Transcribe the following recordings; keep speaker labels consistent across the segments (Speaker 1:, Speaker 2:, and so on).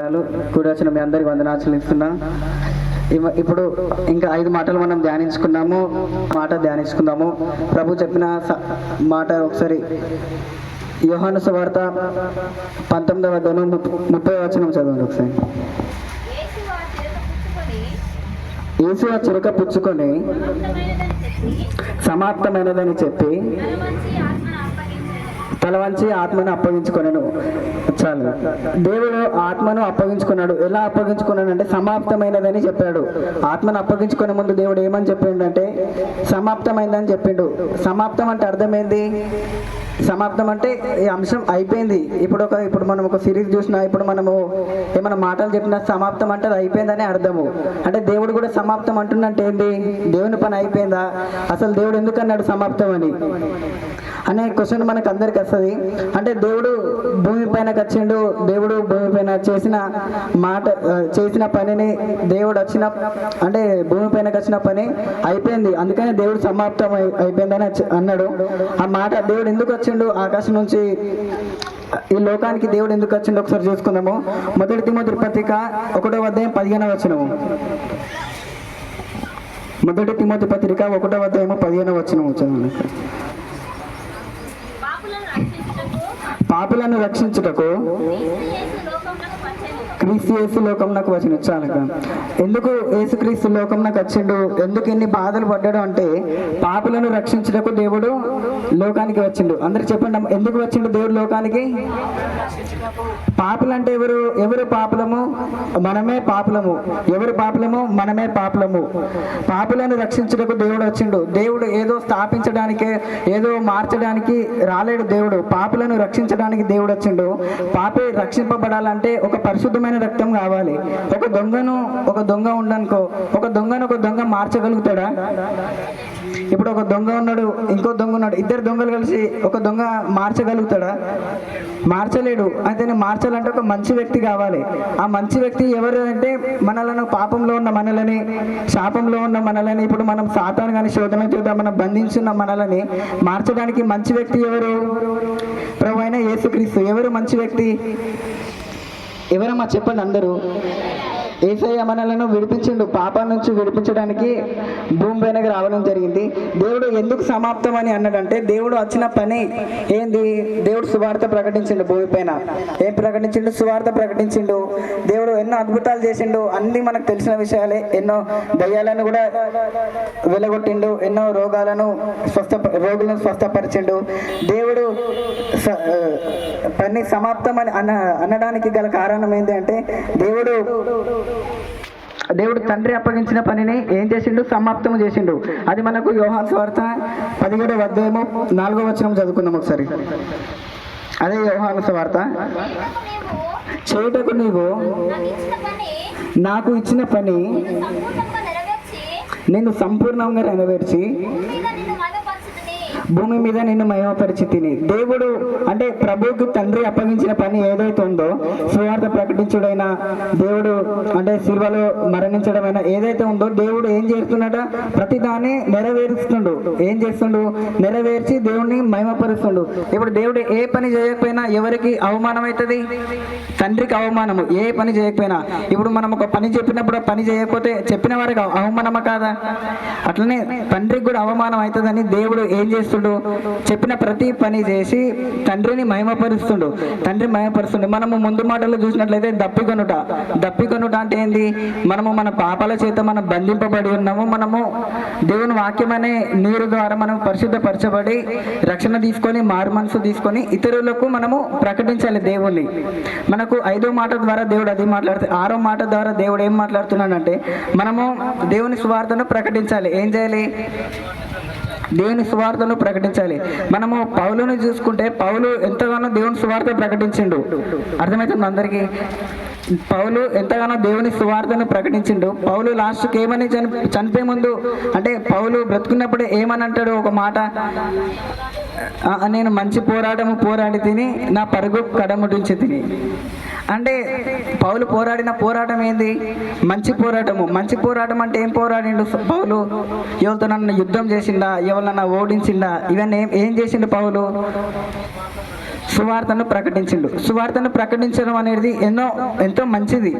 Speaker 1: వందనాలు. కూడి వచ్చిన మీ అందరికి వందనాలు ఇస్తున్నా ఇప్పుడు ఇంకా ఐదు మాటలు మనం ధ్యానించుకున్నాము. మాట ధ్యానించుకుందాము. ప్రభు చెప్పిన స- మాట ఒకసారి. యోహాను సువార్త పంతొమ్మిదవ అధ్యాయం ముప్ప- ముప్పై వచనం చదవండి ఒకసారి.
Speaker 2: యేసు ఆ చిరుక పుచ్చుకొని సమాప్తమైనదని చెప్పి
Speaker 1: తలవంచి
Speaker 2: తల వంచి ఆత్మను
Speaker 1: అప్పగించుకున్నాను చాలు. దేవుడు ఆత్మను అప్పగించుకున్నాడు. ఎలా అప్పగించుకున్నాడు అంటే సమాప్తమైనదని చెప్పాడు. ఆత్మను అప్పగించుకునే ముందు దేవుడు ఏమని చెప్పిండంటే సమాప్తమైందని చెప్పిండు. సమాప్తం అంటే అర్థమైంది? సమాప్తం అంటే ఈ అంశం అయిపోయింది. ఇప్పుడు ఒక ఇప్పుడు మనం ఒక సిరీస్ చూసినా ఇప్పుడు మనము ఏమైనా మాటలు చెప్పినా సమాప్తం అంటే అది అయిపోయిందని అర్థము. అంటే దేవుడు కూడా సమాప్తం అంటున్నట్టు ఏంది? దేవుని పని అయిపోయిందా? అసలు దేవుడు ఎందుకు అన్నాడు సమాప్తం అని? అనే క్వశ్చన్ మనకు అందరికి వస్తుంది. అంటే దేవుడు భూమి పైనకి వచ్చిండు దేవుడు భూమి పైన చేసిన మాట చేసిన పనిని దేవుడు వచ్చిన అంటే భూమి పైనకి వచ్చిన పని అయిపోయింది. అందుకనే దేవుడు సమాప్తం అయిపోయిందని అన్నాడు. ఆ మాట దేవుడు ఎందుకు వచ్చిండు? ఆకాశం నుంచి ఈ లోకానికి దేవుడు ఎందుకు వచ్చిండు? ఒకసారి చూసుకుందాము. మొదటి తిమోతి పత్రిక ఒకటో అధ్యాయం పదిహేనవ వచ్చినము మొదటి తిమోతి పత్రిక ఒకటో అధ్యాయము పదిహేనవ వచ్చినము చదవండి
Speaker 2: పాపులను రక్షించుటకు
Speaker 1: పాపులను రక్షించుటకు
Speaker 2: క్రీస్తు యేసు
Speaker 1: లోకంలోకి వచ్చిన చాలక ఎందుకు యేసుక్రీస్తు లోకంలోకి వచ్చిండు? ఎందుకు ఎన్ని బాధలు పడ్డాడు అంటే పాపులను రక్షించుటకు దేవుడు లోకానికి వచ్చిండు. అందరు చెప్పండి ఎందుకు వచ్చిండు దేవుడు లోకానికి? పాపులు అంటే ఎవరు? ఎవరు పాపులము? మనమే పాపులము. ఎవరు పాపులము? మనమే పాపులము. పాపులను రక్షించుటకు దేవుడు వచ్చిండు. దేవుడు ఏదో స్థాపించడానికి ఏదో మార్చడానికి రాలేడు దేవుడు. పాపులను రక్షించడానికి దేవుడు వచ్చిండు. పాపే రక్షింపబడాలంటే ఒక పరిశుద్ధమైన రక్తం కావాలి. ఒక దొంగను ఒక దొంగ ఉండనుకో ఒక దొంగను ఒక దొంగ మార్చగలుగుతాడా? ఇప్పుడు ఒక దొంగ ఉన్నాడు ఇంకో దొంగ ఉన్నాడు ఇద్దరు దొంగలు కలిసి ఒక దొంగ మార్చగలుగుతాడా? మార్చలేడు. అయితే మార్చాలంటే ఒక మంచి వ్యక్తి కావాలి. ఆ మంచి వ్యక్తి ఎవరు అంటే మనలను పాపంలో ఉన్న మనలని శాపంలో ఉన్న మనలని ఇప్పుడు మనం సాతాను కానీ శోధన చూద్దాం మనం బంధించున్న మనలని మార్చడానికి మంచి వ్యక్తి ఎవరు? ప్రభు అయిన యేసుక్రీస్తు. ఎవరు మంచి వ్యక్తి? ఎవరమ్మా చెప్పండి అందరూ? ఏసయ్య మనలను విడిపించిండు పాపం నుంచి విడిపించడానికి భూమి పైనకి రావడం జరిగింది. దేవుడు ఎందుకు సమాప్తం అని అన్నాడంటే దేవుడు వచ్చిన పని ఏంది? దేవుడు సువార్త ప్రకటించిండు భూమి పైన. ఏం ప్రకటించిండు? సువార్త ప్రకటించిండు. దేవుడు ఎన్నో అద్భుతాలు చేసిండు. అన్ని మనకు తెలిసిన విషయాలే. ఎన్నో దయ్యాలను కూడా వెలగొట్టిండు. ఎన్నో రోగాలను స్వస్థ రోగులను స్వస్థపరిచిండు. దేవుడు స- పని సమాప్తం అని అన్న అనడానికి గల కారణం ఏంటి అంటే దేవుడు దేవుడు తండ్రి అప్పగించిన పనిని ఏం చేసిండు? సమాప్తం చేసిండు. అది మనకు యోహాన్ స్వార్థ పదిహేడవ అధ్యాయము నాలుగో వచనం చదువుకుందాం ఒకసారి. అదే యోహాను స్వార్థ
Speaker 2: చేయుటకు నీవు నాకు ఇచ్చిన పని
Speaker 1: నేను సంపూర్ణంగా నెరవేర్చి భూమి మీద నిన్ను మహిమపరిచితిని. దేవుడు అంటే ప్రభువుకి తండ్రి అప్పగించిన పని ఏదైతే ఉందో సువార్త ప్రకటించుడైనా దేవుడు అంటే శిల్వలో మరణించడమైనా ఏదైతే ఉందో దేవుడు ఏం చేస్తున్నాడ? ప్రతి దాన్ని నెరవేరుస్తుండు. ఏం చేస్తుండు? నెరవేర్చి దేవుడిని మహిమపరుస్తుండు. ఇప్పుడు దేవుడు ఏ పని చేయకపోయినా ఎవరికి అవమానం అవుతుంది తండ్రికి అవమానము. ఏ పని చేయకపోయినా. ఇప్పుడు మనం ఒక పని చెప్పినప్పుడు పని చేయకపోతే చెప్పిన వారికి అవమానమా కాదా? అట్లనే తండ్రికి కూడా అవమానం అవుతుందని దేవుడు ఏం చేస్తుండు. చెప్పిన ప్రతి పని చేసి తండ్రిని మహిమపరుస్తుండు. తండ్రి మహిమపరుస్తుండు. మనము ముందు మాటలు చూసినట్లయితే దప్పికొనుట. దప్పికొనుట అంటే ఏంది? మనము మన పాపాల చేత మనం బంధింపబడి ఉన్నాము. మనము దేవుని వాక్యం అనే నీరు ద్వారా మనం పరిశుద్ధపరచబడి రక్షణ తీసుకొని మారు మనసు తీసుకొని ఇతరులకు మనము ప్రకటించాలి దేవుణ్ణి. మనకు ఐదో మాట ద్వారా దేవుడు అది మాట్లాడితే ఆరో మాట ద్వారా దేవుడు ఏం మాట్లాడుతున్నాడంటే మనము దేవుని స్వార్థను ప్రకటించాలి. ఏం చేయాలి? దేవుని సువార్తను ప్రకటించాలి. మనము పౌలుని చూసుకుంటే పౌలు ఎంతగానో దేవుని సువార్త ప్రకటించిండు. అర్థమవుతుంది అందరికీ? పౌలు ఎంతగానో దేవుని సువార్తను ప్రకటించిండు. పౌలు లాస్ట్కి ఏమని చని చనిపోయే ముందు అంటే పౌలు బ్రతుకున్నప్పుడు ఏమని అంటాడు ఒక మాట? నేను మంచి పోరాటము పోరాడి తిని నా పరుగు కడముటించి తిని. అంటే పౌలు పోరాడిన పోరాటం ఏంది? మంచి పోరాటము. మంచి పోరాటం అంటే ఏం పోరాడిండు పౌలు? ఎవరితో నన్ను యుద్ధం చేసిండా? ఎవరినన్నా ఓడించిండా? ఇవన్నీ ఏం ఏం చేసిండు పౌలు? సువార్తను ప్రకటించిండు. సువార్తను ప్రకటించడం అనేది ఎన్నో ఎంతో మంచిది.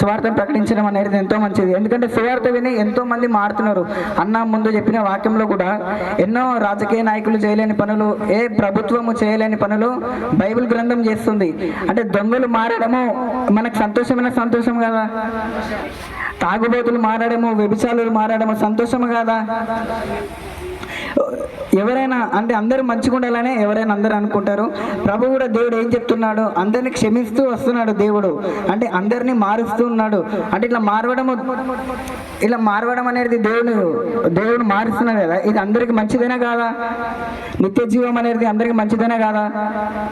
Speaker 1: సువార్తను ప్రకటించడం అనేది ఎంతో మంచిది. ఎందుకంటే సువార్త విని ఎంతో మంది మారుతున్నారు. అన్న ముందు చెప్పిన వాక్యంలో కూడా ఎన్నో రాజకీయ నాయకులు చేయలేని పనులు ఏ ప్రభుత్వము చేయలేని పనులు బైబిల్ గ్రంథం చేస్తుంది. అంటే దొంగలు మారడము మనకు సంతోషమైన సంతోషం కదా. తాగుబోతులు మారడము వ్యభిచారులు మారడము సంతోషం కదా. ఎవరైనా అంటే అందరూ మంచిగా ఉండాలనే ఎవరైనా అందరూ అనుకుంటారు. ప్రభు కూడా దేవుడు ఏం చెప్తున్నాడు? అందరిని క్షమిస్తూ వస్తున్నాడు దేవుడు. అంటే అందరినీ మారుస్తూ ఉన్నాడు. అంటే ఇట్లా మారవడము ఇలా మారవడం అనేది దేవుడు దేవుడు మారుస్తున్నాడు కదా? ఇది అందరికి మంచిదేనా కాదా? నిత్య జీవం అనేది అందరికి మంచిదేనా కాదా?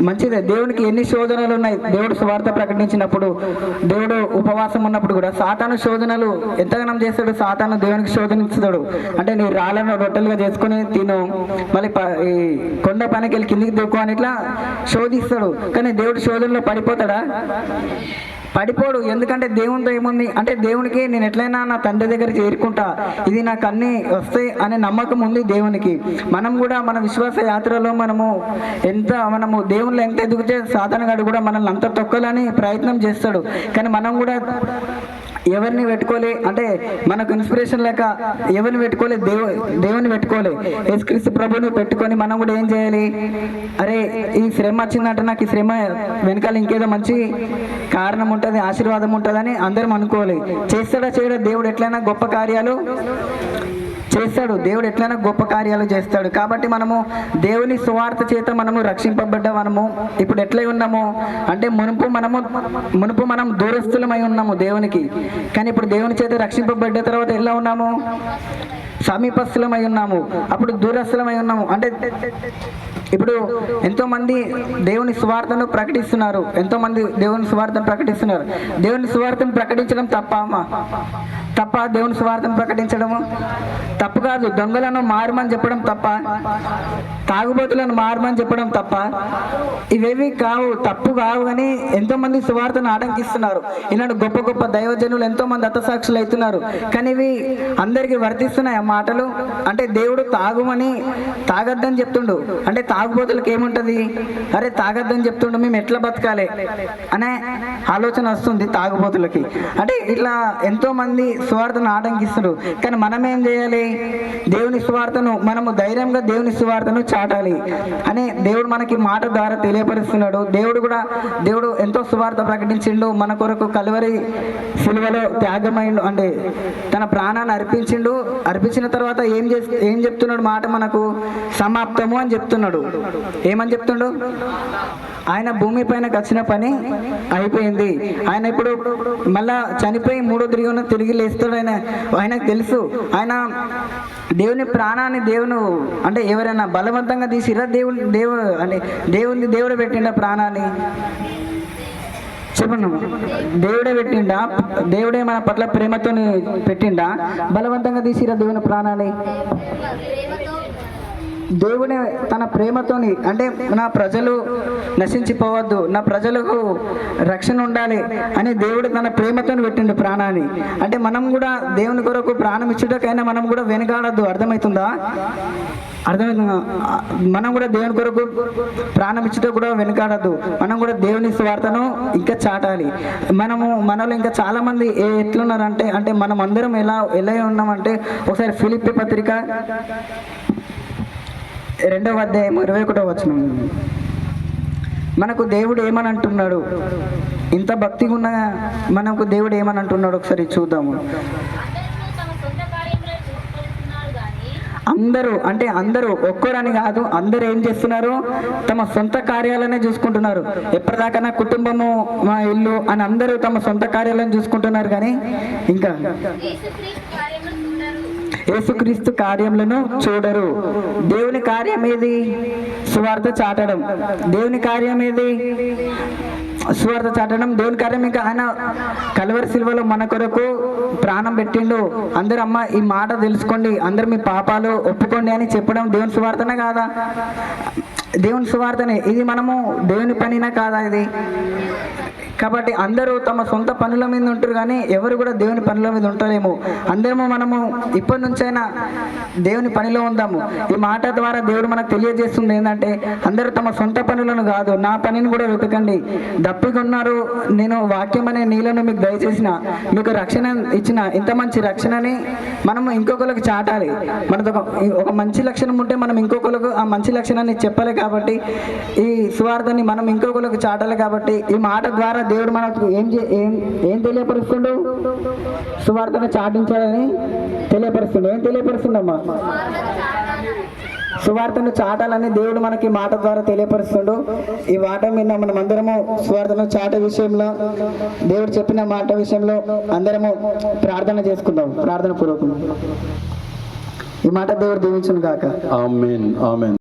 Speaker 1: మంచిదే. దేవునికి ఎన్ని శోధనలు ఉన్నాయి? దేవుడు స్వార్థ ప్రకటించినప్పుడు దేవుడు ఉపవాసం ఉన్నప్పుడు కూడా సాతాను శోధనలు ఎంతగానం చేస్తాడు? సాతాను దేవునికి శోధనిస్తాడు అంటే నీ రాళ్ళను రొట్టెలుగా చేసుకొని తిను. మళ్ళీ ప- ఈ కొండ పనికి వెళ్ళి కిందికి దూకు అని ఇట్లా శోధిస్తాడు. కానీ దేవుడు శోధనలో పడిపోతాడా? పడిపోడు. ఎందుకంటే దేవునితో ఏముంది? అంటే దేవునికి నేను ఎట్లయినా నా తండ్రి దగ్గర చేరుకుంటా. ఇది నాకు అన్ని వస్తాయి అనే నమ్మకం ఉంది దేవునికి. మనం కూడా మన విశ్వాస యాత్రలో మనము ఎంత మనము దేవుళ్ళు ఎంత ఎదుగుతే సాధనగాడు కూడా మనల్ని అంత తొక్కాలని ప్రయత్నం చేస్తాడు. కానీ మనం కూడా ఎవరిని పెట్టుకోలే? అంటే మనకు ఇన్స్పిరేషన్ లేక ఎవరిని పెట్టుకోలే? దేవు దేవుని పెట్టుకోలే. యేసుక్రీస్తు ప్రభుని పెట్టుకొని మనం కూడా ఏం చేయాలి? అరే ఈ శ్రమ వచ్చిందంటే నాకు ఈ శ్రమ వెనకాల ఇంకేదో మంచి కారణం ఉంటుంది ఆశీర్వాదం ఉంటుందని అందరం అనుకోవాలి. చేస్తాడా చేయడా దేవుడు ఎట్లయినా గొప్ప కార్యాలు చేస్తాడు. దేవుడు ఎట్లైనా గొప్ప కార్యాలు చేస్తాడు. కాబట్టి మనము దేవుని సువార్త చేత మనము రక్షింపబడ్డ మనము ఇప్పుడు ఎట్లై ఉన్నాము? అంటే మునుపు మనము మునుపు మనం దూరస్తులమై ఉన్నాము దేవునికి. కానీ ఇప్పుడు దేవుని చేత రక్షింపబడ్డ తర్వాత ఎలా ఉన్నాము? సమీపస్థులమై ఉన్నాము. అప్పుడు దూరస్థులమై ఉన్నాము. అంటే ఇప్పుడు ఎంతో మంది దేవుని స్వార్థను ప్రకటిస్తున్నారు. ఎంతో మంది దేవుని స్వార్థను ప్రకటిస్తున్నారు. దేవుని స్వార్థను ప్రకటించడం తప్ప తప్ప దేవుని స్వార్థం ప్రకటించడము తప్పు కాదు. దొంగలను మారమని చెప్పడం తప్ప తాగుబోతులను మారమని చెప్పడం తప్ప ఇవేవి కావు తప్పు కావు కానీ ఎంతో మంది సువార్తను ఆటంకిస్తున్నారు. ఇలాంటి గొప్ప గొప్ప దైవజనులు ఎంతో మంది అత్తసాక్షులు అవుతున్నారు. కానీ ఇవి అందరికీ వర్తిస్తున్నాయి ఆ మాటలు. అంటే దేవుడు తాగుమని తాగద్దని చెప్తుండు. అంటే తాగుబోతులకు ఏముంటది? అరే తాగద్దని చెప్తుండు మేము ఎట్లా బతకాలి? అనే ఆలోచన వస్తుంది తాగుబోతులకి. అంటే ఇట్లా ఎంతో మంది సువార్తను ఆటంకిస్తున్నారు కానీ మనం ఏం చేయాలి? దేవుని సువార్తను మనము ధైర్యంగా దేవుని సువార్తను చాటాలి. అని దేవుడు మనకి మాట ద్వారా తెలియపరుస్తున్నాడు. దేవుడు కూడా దేవుడు ఎంతో సువార్త ప్రకటించిండు. మన కొరకు కలువరి సిలువలో త్యాగమైండు. అంటే తన ప్రాణాన్ని అర్పించిండు. అర్పించిన తర్వాత ఏం చే ఏం చెప్తున్నాడు మాట మనకు? సమాప్తము అని చెప్తున్నాడు. ఏమని చెప్తుండు? ఆయన భూమి పైన వచ్చిన పని అయిపోయింది. ఆయన ఇప్పుడు మళ్ళా చనిపోయి మూడో తిరిగి ఉన్న తిరిగి లేస్తాడు ఆయన. ఆయనకు తెలుసు. ఆయన దేవుని ప్రాణాన్ని దేవును అంటే ఎవరైనా బలవంతంగా తీసిరా దేవుని దేవు అంటే దేవుని దేవుడు పెట్టిండ ప్రాణాన్ని? చెప్పండి. దేవుడే పెట్టిండా? దేవుడే మన పట్ల ప్రేమతో పెట్టిండా? బలవంతంగా తీసిరా దేవుని ప్రాణాన్ని? దేవుడే తన ప్రేమతోని అంటే నా ప్రజలు నశించిపోవద్దు నా ప్రజలకు రక్షణ ఉండాలి అని దేవుడు తన ప్రేమతోని పెట్టిండు ప్రాణాన్ని. అంటే మనం కూడా దేవుని కొరకు ప్రాణం ఇచ్చుటకైనా మనం కూడా వెనకాడద్దు. అర్థమవుతుందా అర్థమవుతుందా మనం కూడా దేవుని కొరకు ప్రాణం ఇచ్చుట కూడా వెనకాడద్దు. మనం కూడా దేవుని స్వార్థను ఇంకా చాటాలి. మనము మనలో ఇంకా చాలా మంది ఏ ఎట్లున్నారంటే అంటే మనం అందరం ఎలా ఎలా ఉన్నామంటే ఒకసారి ఫిలిప్పి పత్రిక రెండవ అధ్యాయం ఇరవై ఒకటో వచనం. మనకు దేవుడు ఏమని అంటున్నాడు ఇంత భక్తిగా ఉన్న మనకు దేవుడు ఏమని అంటున్నాడు ఒకసారి చూద్దాము.
Speaker 2: అందరూ
Speaker 1: అంటే అందరూ ఒక్కరని కాదు అందరూ ఏం చేస్తున్నారు? తమ సొంత కార్యాలనే చూసుకుంటున్నారు. ఎప్పటిదాకా నా కుటుంబము మా ఇల్లు అని అందరూ తమ సొంత కార్యాలను చూసుకుంటున్నారు కానీ ఇంకా
Speaker 2: యేసుక్రీస్తు చూడరు
Speaker 1: కార్యములను చూడరు. దేవుని కార్యం ఏది? సువార్త చాటడం. దేవుని కార్యం ఏది? సువార్త చాటడం. దేవుని కార్యం ఇంకా ఆయన కలవరి సిల్వలో మన కొరకు ప్రాణం పెట్టిండు. అందరూ అమ్మ ఈ మాట తెలుసుకోండి. అందరు మీ పాపాలు ఒప్పుకోండి అని చెప్పడం దేవుని సువార్తనే కాదా? దేవుని సువార్తనే. ఇది మనము దేవుని పనినా కాదా ఇది? కాబట్టి అందరూ తమ సొంత పనుల మీద ఉంటారు కానీ ఎవరు కూడా దేవుని పనుల మీద ఉంటారేమో అందరము మనము ఇప్పటి నుంచైనా దేవుని పనిలో ఉందాము. ఈ మాట ద్వారా దేవుడు మనకు తెలియజేస్తుంది ఏంటంటే అందరూ తమ సొంత పనులను కాదు నా పనిని కూడా వెతకండి. దప్పికున్నారు నేను వాక్యం అనే నీళ్ళను మీకు దయచేసిన మీకు రక్షణ ఇచ్చిన ఇంత మంచి రక్షణని మనము ఇంకొకరికి చాటాలి. మనకు ఒక మంచి లక్షణం ఉంటే మనం ఇంకొకరికి ఆ మంచి లక్షణాన్ని చెప్పాలి కాబట్టి ఈ సువార్తని మనం ఇంకొకరికి చాటాలి కాబట్టి ఈ మాట ద్వారా దేవుడు మనకు ఏం చే- ఏం ఏం తెలియపరుస్తుండు? సువార్తను చాటించాలని తెలియపరుస్తుండు. ఏం తెలియపరుస్తుండమ్మా? సువార్తను చాటాలని దేవుడు మనకి మాట ద్వారా తెలియపరుస్తుండు. ఈ మాట మీద మనం అందరము సువార్తను చాట విషయంలో. దేవుడు చెప్పిన మాట విషయంలో అందరము ప్రార్థన చేసుకుందాం. ప్రార్థన పూర్వకం ఈ మాట దేవుడు దీవించును కాక
Speaker 3: ఆమెన్. ఆమెన్.